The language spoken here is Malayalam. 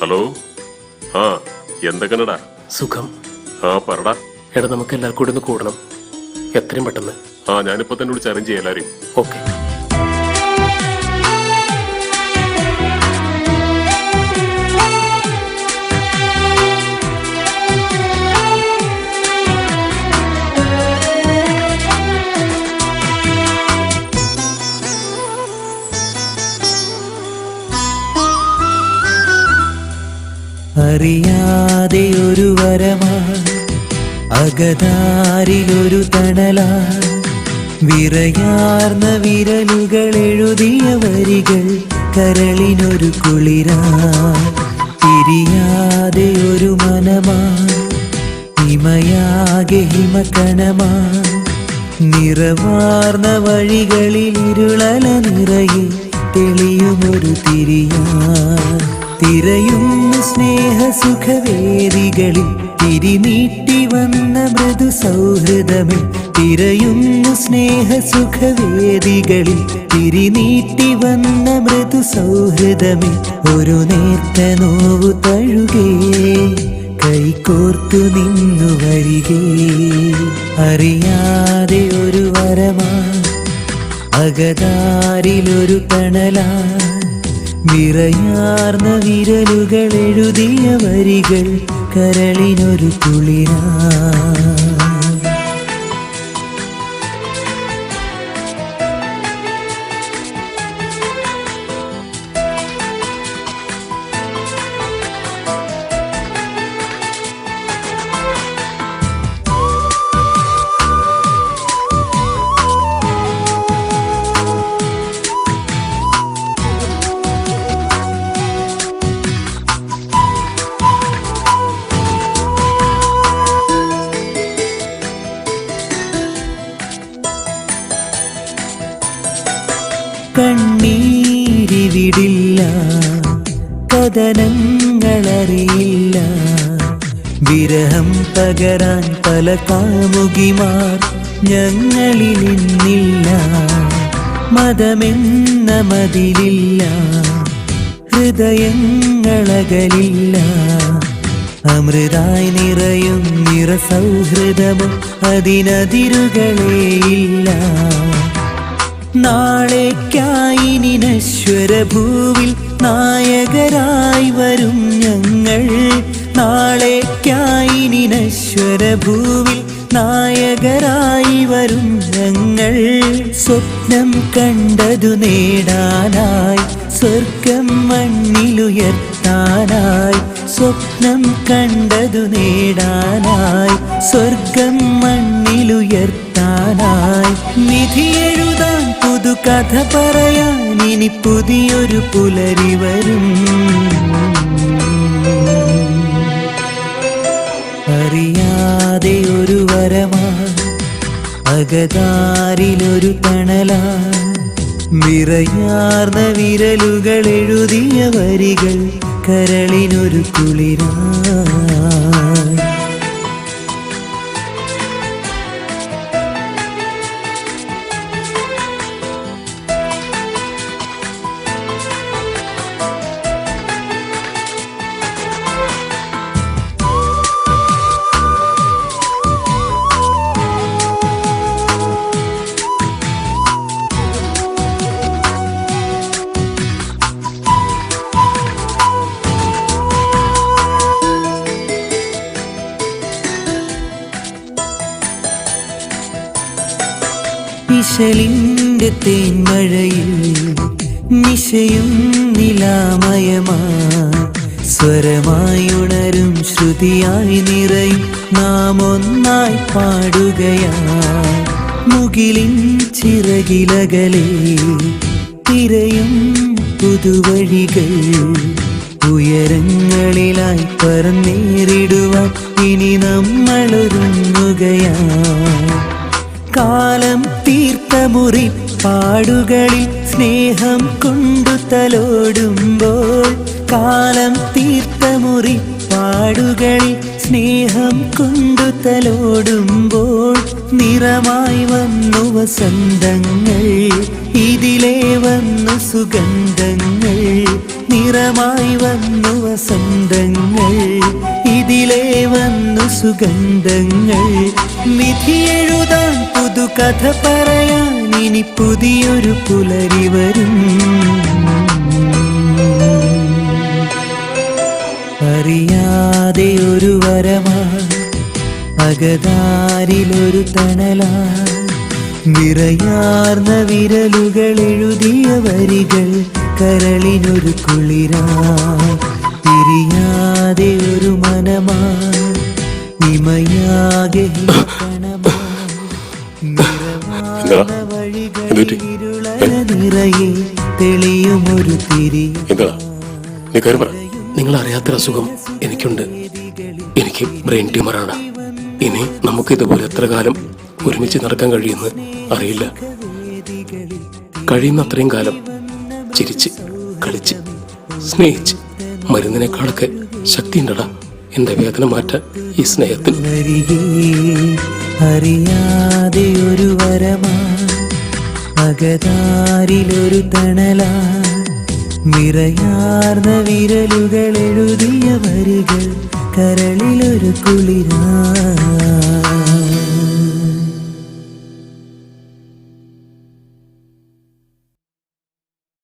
ഹലോ? ആ എന്തൊക്കെയാണടാ? സുഖം. ആ പറടാ. എടാ നമുക്ക് എല്ലാവർക്കും കൂടി ഒന്ന് കൂടണം. എത്രയും പെട്ടെന്ന്. ആ ഞാനിപ്പോ തന്നെ വിളിച്ച് അറേഞ്ച് ചെയ്യാം എല്ലാവരും ഓക്കെ. അറിയാതെ ഒരു വരമാ അകതാരിലൊരു തണലാ വിറയാർന്ന വിരലുകൾ എഴുതിയ വരികൾ കരളിനൊരു കുളിരാ തിരിയാതെ ഒരു മനമാ ഹിമയാകെ ഹിമകണമാ നിറവാർന്ന വഴികളിൽ ഇരുളല നിറയിൽ തെളിയുമൊരു തിരിയാ തിരയുന്ന സ്നേഹസുഖവേദികളിൽ തിരിനീട്ടി വന്ന മൃദു സൗഹൃദമേ തിരയുന്ന സ്നേഹസുഖവേദികളിൽ തിരിനീട്ടി വന്ന മൃദു സൗഹൃദമേ ഒരു നേർത്ത നോവു തഴുകേ കൈകോർത്തു നിന്നു വരികേ. അറിയാതെ ഒരു വരമാ അകതാരിലൊരു തണലാ. വിറയാർന്ന വിരലുകൾ എഴുതിയ വരികൾ കരളിനൊരു കുളിരാ കഥനങ്ങളറിയില്ല. വിരഹം പകരാൻ പല കാമുകിമാർ ഞങ്ങളിലിന്നില്ല മതമെന്ന മതിലില്ല. ഹൃദയങ്ങളകലില്ല. അമൃതായി നിറയും നിറ സൗഹൃദമും അതിനതിരുകളേയില്ല നാളേക്കായി നിനശ്വരഭൂവിൽ നായകരായി വരും ഞങ്ങൾ. നാളേക്കായി നിനശ്വരഭൂവിൽ നായകരായി വരും ഞങ്ങൾ. സ്വപ്നം കണ്ടതു നേടാനായി സ്വർഗം മണ്ണിലുയർത്താനായി സ്വപ്നം കണ്ടതു നേടാനായി സ്വർഗം മണ്ണിലുയർത്താനായി. വിധിയെഴുതാൻ പുതു കഥ പറയാൻ ഇനി പുതിയൊരു പുലരി വരും. അറിയാതെ ഒരു വരമാ അകതാരിലൊരു തണലാ വിറയാർന്ന വിരലുകൾ എഴുതിയ വരികൾ കരളിനൊരു കുളിരാ ഇശലിന്റെ തേന്മഴയിൽ നിശയും നിലാമയമാ. സ്വരമായുണരും ശ്രുതിയായി നിറയും നാം ഒന്നായി പാടുകയാ. മുകിലിൻ ചിറകിലകലെ തിരയും പുതുവഴികൾ ഉയരങ്ങളിലായി പറന്നേറിടുവാൻ ഇനി നമ്മളൊരുങ്ങുകയാ മുറി പാടുകളിൽ സ്നേഹം കൊണ്ടു തലോടുമ്പോൾ കാലം തീർത്ത മുറി പാടുകളിൽ സ്നേഹം കൊണ്ടു തലോടുമ്പോൾ നിറമായി വന്നു വസന്തങ്ങൾ ഇതിലേ വന്നു സുഗന്ധങ്ങൾ നിറമായി വന്നു വസന്തങ്ങൾ ഇതിലേ വന്നു സുഗന്ധങ്ങൾ. വിധിയെഴുതാൻ പുതു കഥ പറയാൻ ഇനി പുതിയൊരു പുലരി വരും. അറിയാതെ ഒരു വരമാ അകതാരിലൊരു തണലാ വിറയാർന്ന വിരലുകൾ എഴുതിയ വരികൾ കരളിനൊരു കുളിരാ തിരിയാതെ ഒരു മനമാ ഇമയാകെ എന്തുപറ്റി? തെളിയുമൊരു തിരി. എന്താ? നീ കാര്യം പറ. നിങ്ങൾ അറിയാത്തൊരു അസുഖം എനിക്കുണ്ട്. എനിക്ക് ബ്രെയിൻ ട്യൂമറാണ്. ഇനി നമുക്ക് ഇതുപോലെ എത്ര കാലം ഒരുമിച്ച് നടക്കാൻ കഴിയുമെന്ന് അറിയില്ല. കഴിയുന്ന അത്രയും കാലം ചിരിച്ച് കളിച്ച് സ്നേഹിച്ച് മരുന്നിനേക്കാളൊക്കെ ശക്തിയുണ്ടടാ. എന്റെ വേദന മാറ്റ ഈ സ്നേഹത്തിൽ അറിയാതെ ഒരു വരമാ അകതാരിലൊരു തണലാ. നിറയാർന്ന വിരലുകൾ എഴുതിയ വരികൾ കരളിലൊരു കുളിരാ.